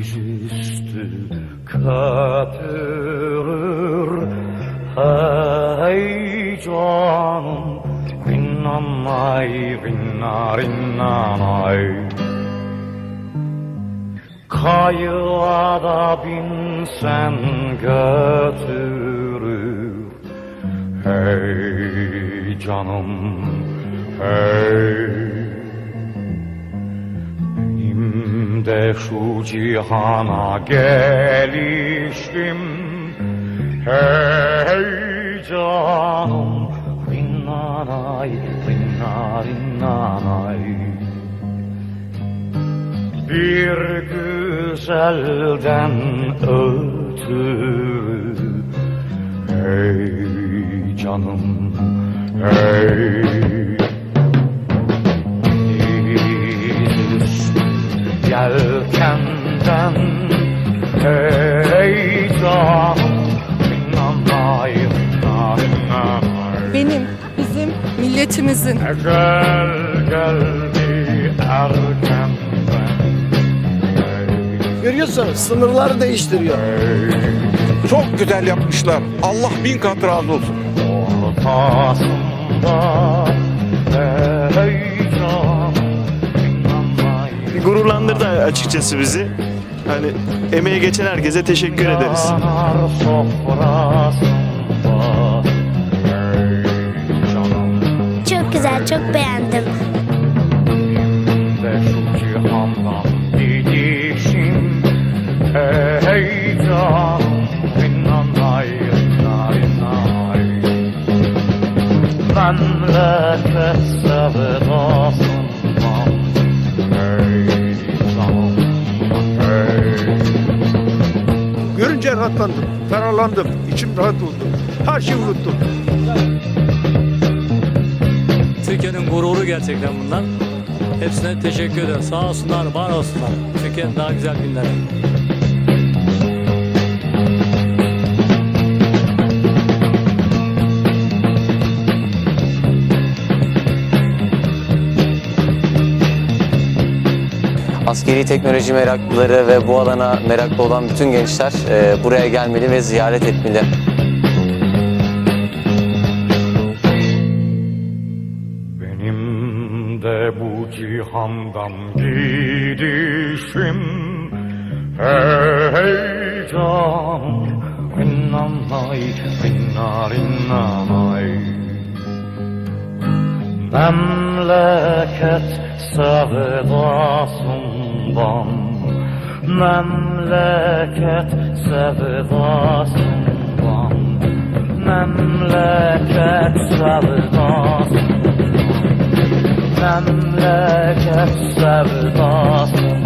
dizüstü köpürür Hey canım Rinnanay rinna rinnanay Kayığa binsen götürür. Hey canım hey Benim de şu cihana gelişim Hey canım Rinnanay rinna rinnanay bir güzelden ötürü Hey canım hey Benim, bizim, milletimizin. Ecel geldi Hey, Görüyorsunuz sınırları değiştiriyor. Çok güzel yapmışlar. Allah bin kat razı olsun. ortasında heyecan inanmayı gururlandırdı açıkçası bizi. Hani emeğe geçen herkese teşekkür ederiz. Çok güzel, çok beğendim. de şu cihandan rahatlandım, ferahlandım, içim rahat oldu. Her şeyi unuttum. Türkiye'nin gururu gerçekten bunlar. Hepsine teşekkür ederim. Sağ olsunlar, var olsunlar. Türkiye'nin daha güzel günleri. Askeri teknoloji meraklıları ve bu alana meraklı olan bütün gençler e, buraya gelmeli ve ziyaret etmeli. Benim de bu cihandan gidişim Hey canım Rinnanay rinna rinnanay Memleket sevdasından Memleket sevdasından Memleket sevdasından Memleket sevdasından